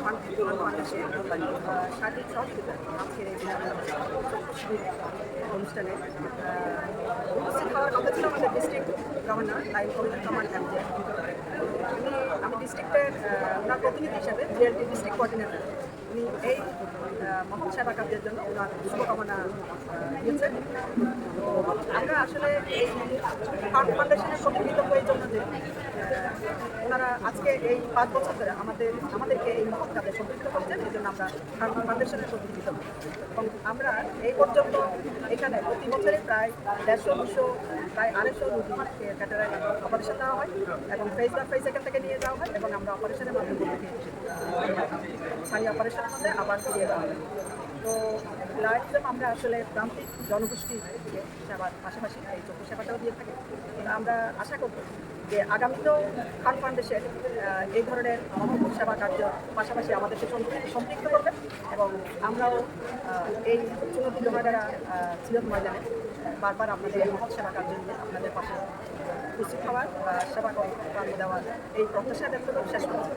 শান্তিপূর্ণ মানুষের সার্বিক সহযোগিতা অনুষ্ঠানে উপস্থিত হওয়ার কথা district governor line commission command উনি আমি ডিস্ট্রিক্টের ওনার প্রতিনিধি হিসেবে বিএলপি ডিস্ট্রিক্ট কোঅর্ডিনেটর উনি এই মহৎ সেবা জন্য ওনার শুভকামনা দিয়েছেন আমরা আসলে এই ফার্ম ফাউন্ডেশনের প্রতি কৃতজ্ঞ এই জন্য ওনারা আজকে এই পাঁচ বছর ধরে আমাদের, আমাদেরকে এই মহৎ কাজে সম্পৃক্ত করছেন, এই জন্য আমরা ফার্ম ফাউন্ডেশনের প্রতি কৃতজ্ঞ এবং আমরা এই পর্যন্ত এখানে প্রতি বছরে প্রায় দেড়শো, দুশো, প্রায় আড়াইশো রুগীকে ক্যাটারাই অপারেশন দেওয়া হয় এবং ফেস বাই ফেস এখান থেকে নিয়ে যাওয়া হয় এবং আমরা অপারেশনের মাধ্যমে স্থানীয় অপারেশনের মধ্যে আবার ফিরিয়ে দেওয়া হয়। তো লাইফ আমরা আসলে প্রান্তিক জনগোষ্ঠীর থেকে সেবার পাশাপাশি এই চক্ষু সেবাটাও দিয়ে থাকি। আমরা আশা করব যে আগামীতেও খান ফাউন্ডেশন এই ধরনের মহৎ সেবা কার্য পাশাপাশি আমাদেরকে সম্পৃক্ত করবে এবং আমরাও এই চুনতি জমাদারা চিরত ময়দানে বারবার আপনাদের মহৎ সেবা কার্য নিয়ে আপনাদের পাশে উপস্থিত হওয়ার সেবা কর্ম দেওয়ার এই প্রত্যাশা ব্যক্ত শেষ করছি।